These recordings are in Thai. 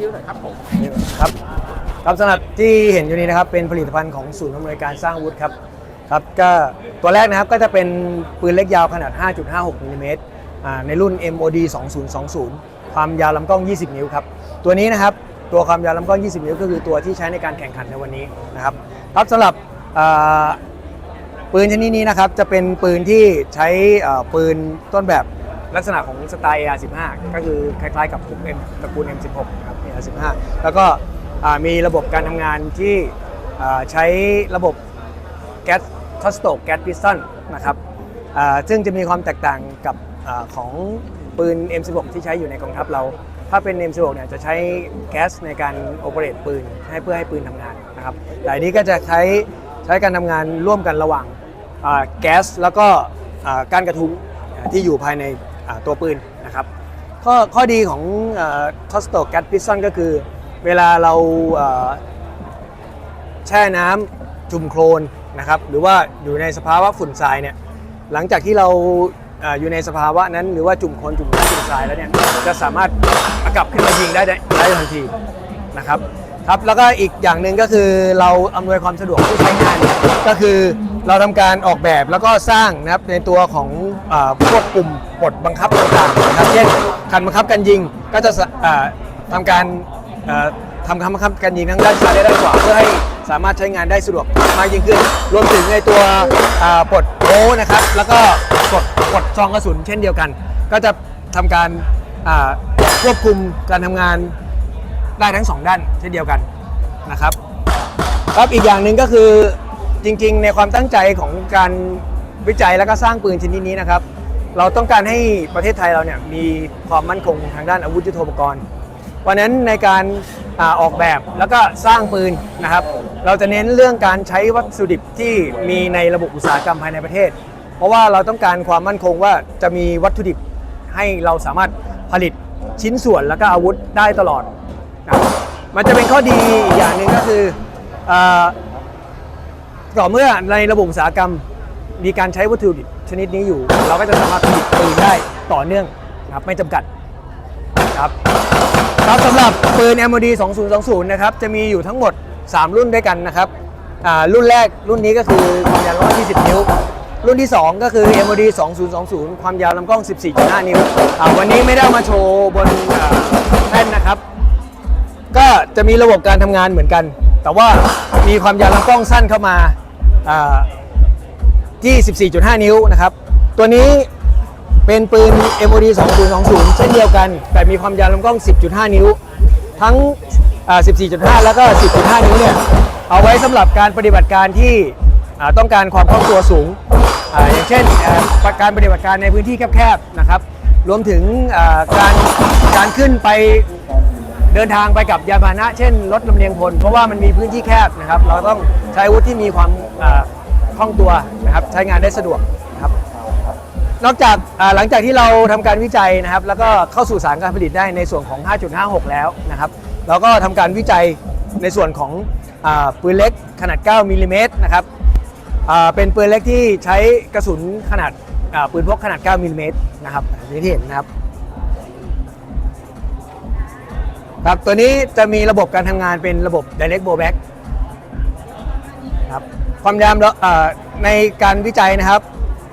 วิวหน่อยครับผมครับครับสำหรับที่เห็นอยู่นี้นะครับเป็นผลิตภัณฑ์ของศูนย์อำนวยการสร้างวุธครับครับก็ตัวแรกนะครับก็จะเป็นปืนเล็กยาวขนาด 5.56มิลลิเมตรอ่าในรุ่น MOD 2020 ความยาวลำกล้อง 20 นิ้วครับตัวนี้นะครับตัวความยาวลำกล้อง 20 นิ้วก็คือตัวที่ใช้ในการแข่งขันในวันนี้นะครับครับสำหรับปืนชนิดนี้นะครับจะเป็นปืนที่ใช้ปืนต้นแบบลักษณะของสไตล์ AR15 ก็คือคล้ายๆกับพวก M ตระกูล M16 ครับ AR15 แล้วก็มีระบบการทำงานที่ใช้ระบบแก๊สทอสโตกแก๊สพิสตันนะครับซึ่งจะมีความแตกต่างกับอของปืน M16 ที่ใช้อยู่ในกองทัพเรา ถ้าเป็น M16 เนี่ยจะใช้แก๊สในการโอเปเรตปืนให้เพื่อให้ปืนทำงานนะครับแต่นี้ก็จะใช้ใช้การทำงานร่วมกันระหว่างแก๊สแล้วก็ก้านกระทุ้งที่อยู่ภายในตัวปืนนะครับ ข้อข้อดีของทอสโตแก๊สพิสซอนก็คือ เวลาเราแช่น้ำจุ่มโครนนะครับ หรือว่าอยู่ในสภาวะฝุ่นทรายเนี่ยหลังจากที่เราอยู่ในสภาวะนั้น หรือว่าจุ่มโคลนจุ่มน้ำจุ่มทรายแล้วเนี่ยจะสามารถกลับขึ้นมายิงได้ได้ทันทีนะครับครับแล้วก็อีกอย่างหนึ่งก็คือเราอำนวยความสะดวกผู้ใช้งานก็คือ เราทำการออกแบบแล้วก็สร้างนะครับในตัวของอาควบคุมกฎบังคับต่างๆนะครับเช่นคันบังคับการยิงก็จะะอ่าทำการทำคำบังคับการยิงทั้งด้านซ้ายและด้านขวาเพื่อให้สามารถใช้งานได้สะดวกมากยิ่งขึ้น รวมถึงในตัวปลดโอ้นะครับ แล้วก็กดกดซองกระสุนเช่นเดียวกัน ก็จะทำการควบคุมการทำงานได้ทั้งสองด้านเช่นเดียวกันนะครับครับอีกอย่างหนึ่งก็คือ จริงๆ ในความตั้งใจของการวิจัยและก็สร้างปืนชนิดนี้นะครับ เราต้องการให้ประเทศไทยเราเนี่ยมีความมั่นคงทางด้านอาวุธยุทโธปกรณ์วันนั้นในการออกแบบแล้วก็สร้างปืนนะครับ เราจะเน้นเรื่องการใช้วัสดุดิบที่มีในระบบอุตสาหกรรมภายในประเทศ เพราะว่าเราต้องการความมั่นคงว่าจะมีวัตถุดิบให้เราสามารถผลิตชิ้นส่วนแล้วก็อาวุธได้ตลอดนะมันจะเป็นข้อดีอย่างหนึ่งก็คืออ ต่อเมื่อในระบบอุตสาหกรรมมีการใช้วัตถุดิบชนิดนี้อยู่ เราก็จะสามารถผลิตปืนได้ต่อเนื่องนะครับไม่จำกัดครับครับสำหรับปืน MOD 2020 นะครับจะมีอยู่ทั้งหมด 3 รุ่นด้วยกันนะครับอ่ารุ่นแรกรุ่นนี้ก็คือความยาวลำกล้อง20 นิ้ว รุ่นที่ 2 ก็คือ MOD 2020 ความยาวลำกล้อง 14.5 นิ้วอ่าวันนี้ไม่ได้เอามาโชว์บนอ่าแท่นนะครับ ก็จะมีระบบการทำงานเหมือนกัน แต่ว่ามีความยาวลำกล้องสั้นเข้ามาที่14.5 นิ้วนะครับ ตัวนี้เป็นปืน MOD 2020 เช่นเดียวกัน แต่มีความยาวลำกล้อง 10.5 นิ้ว ทั้ง 14.5 แล้วก็ 10.5 นิ้วเนี่ย เอาไว้สำหรับการปฏิบัติการที่ต้องการความคล่องตัวสูงออย่างเช่นการปฏิบัติการในพื้นที่แคบๆนะครับ รวมถึงการการขึ้นไป เดินทางไปกับยานพาหนะ เช่นรถลำเลียงพล เพราะว่ามันมีพื้นที่แคบนะครับ เราต้องใช้อาวุธที่มีความคล่องตัวนะครับใช้งานได้สะดวกนะครับนอกจากหลังจากที่เราทำการวิจัยนะครับ แล้วก็เข้าสู่สารการผลิตได้ในส่วนของ 5.56 แล้วนะครับเราก็ทำการวิจัยในส่วนของอปืนเล็กขนาด 9มิลลิเมตรนะครับเป็นปืนเล็กที่ใช้กระสุนขนาดปืนพกขนาด 9มิลลิเมตรนะครับอย่างที่เห็นนะครับ ครับตัวนี้จะมีระบบการทำงานเป็นระบบ direct blowback ครับความยาวเอ่อในการวิจัยนะครับ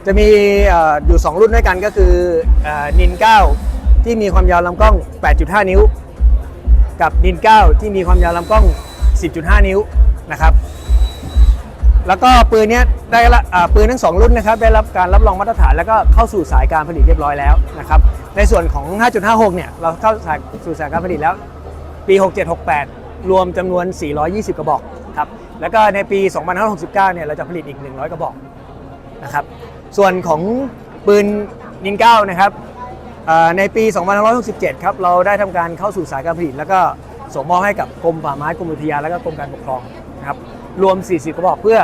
จะมีเอ่ออยู่ 2 รุ่นด้วยกันก็คือนิน 9 ที่มีความยาวลำกล้อง 8.5 นิ้ว กับนิน 9 ที่มีความยาวลำกล้อง 10.5 นิ้วนะครับ แล้วก็ปืนนี้ได้ละอ่าปืนทั้ง 2 รุ่นนะครับ ได้รับการรับรองมาตรฐานแล้วก็เข้าสู่สายการผลิตเรียบร้อยแล้วนะครับ ในส่วนของ 5.56 เนี่ย เราเข้าสู่สายการผลิตแล้ว ปี 6768 รวมจำนวน 420 กระบอกครับแล้วก็ในปี 2569 เนี่ยเราจะผลิตอีก 100 กระบอกนะครับส่วนของปืนนินเก้านะครับเอ่อในปี 2567 ครับเราได้ทำการเข้าสู่สายการผลิต แล้วก็ส่งมอบให้กับกรมป่าไม้กรมอุทยานและก็กรมการปกครองนะครับรวม 40 กระบอกเพื่อ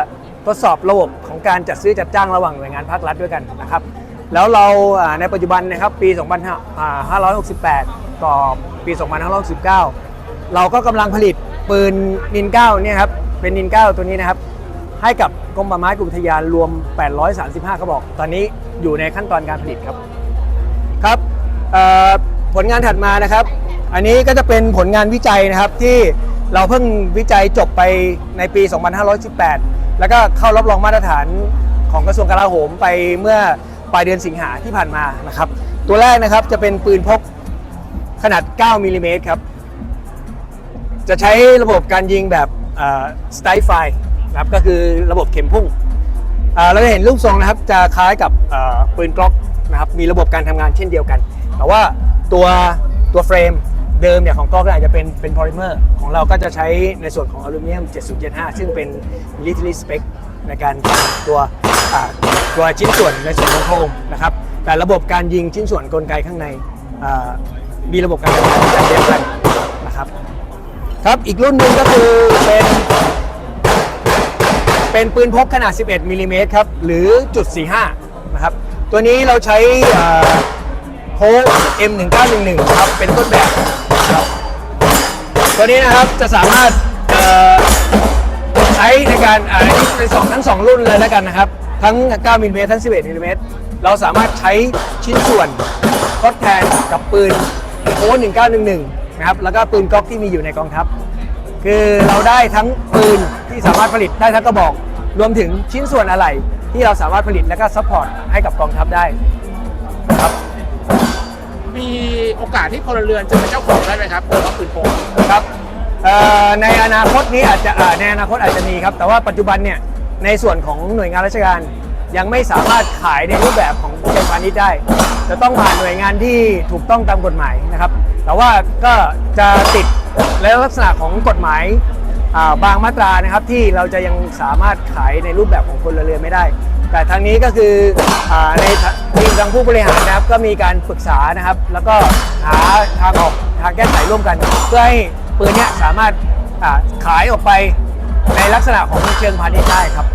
ทดสอบระบบของการจัดซื้อจัดจ้างระหว่างหน่วยงานภาครัฐด้วยกันนะครับแล้วเราอ่าในปัจจุบันนะครับปี 2568 ต่อปี 2569 เราก็กำลังผลิตปืนนินเก้าเนี่ยครับเป็นนินเก้าตัวนี้นะครับ ให้กับกรมป่าไม้กรมอุทยานรวม 835กระบอก ตอนนี้อยู่ในขั้นตอนการผลิตครับครับผลงานถัดมานะครับ อันนี้ก็จะเป็นผลงานวิจัยนะครับที่เราเพิ่งวิจัยจบไปในปี 2518 แล้วก็เข้ารับรองมาตรฐานของกระทรวงกลาโหมไปเมื่อปลายเดือนสิงหาที่ผ่านมานะครับ ตัวแรกนะครับจะเป็นปืนพกขนาด 9มิลลิเมตรครับ จะใช้ระบบการยิงแบบสไตล์ไฟนะครับก็คือระบบเข็มพุ่งเราจะเห็นรูปทรงนะครับจะคล้ายกับปืนกล็อกนะครับมีระบบการทำงานเช่นเดียวกัน แต่ว่าตัวตัวเฟรมเดิมเนี่ยของกล็อกอาจจะเป็นเป็นพอลิเมอร์ของเราก็จะใช้ในส่วนของอลูมิเนียม 7075 ซึ่งเป็น military spec ในการตัวตัวชิ้นส่วนในส่วนของโครงนะครับ แต่ระบบการยิงชิ้นส่วนกลไกข้างในมีระบบการทำงานแบบเดียวกันนะครับ ครับอีกรุ่นหนึ่งก็คือเป็น เป็นปืนพกขนาด 11มิลลิเมตรครับ หรือจุด45นะครับ ตัวนี้เราใช้โค้ก M1911 ครับ เป็นต้นแบบครับตัวนี้นะครับจะสามารถใช้ในการอ่าในสองทั้ง 2 รุ่นเลยแล้วกันนะครับ ทั้ง 9มิลลิเมตรทั้ง 11มิลลิเมตรเราสามารถใช้ชิ้นส่วนทดแทนกับปืนโค้ก1911 นะครับแล้วก็ปืนก๊อกที่มีอยู่ในกองทัพ คือเราได้ทั้งปืนที่สามารถผลิตได้ทั้งกระบอก รวมถึงชิ้นส่วนอะไหล่ที่เราสามารถผลิตและก็ซัพพอร์ตให้กับกองทัพได้ครับมีโอกาสที่พลเรือนจะเป็นเจ้าของได้ไหมครับหรือว่าปืนพกครับเอ่อในอนาคตนี้อาจจะอ่าในอนาคตอาจจะมีครับ แต่ว่าปัจจุบันเนี่ยในส่วนของหน่วยงานราชการยังไม่สามารถขายในรูปแบบของเชิงพาณิชย์ได้ จะต้องผ่านหน่วยงานที่ถูกต้องตามกฎหมายนะครับ แต่ว่าก็จะติดในลักษณะของกฎหมายาบางมาตรานะครับที่เราจะยังสามารถขายในรูปแบบของพลเรือนไม่ได้ แต่ทางนี้ก็คืออในทีมทางผู้บริหารนะครับก็มีการปรึกษานะครับ แล้วก็หาทางออกทางแก้ไขร่วมกัน เพื่อให้ปืนนี้สามารถาขายออกไปในลักษณะของเชิงพาณิชย์ได้ครับ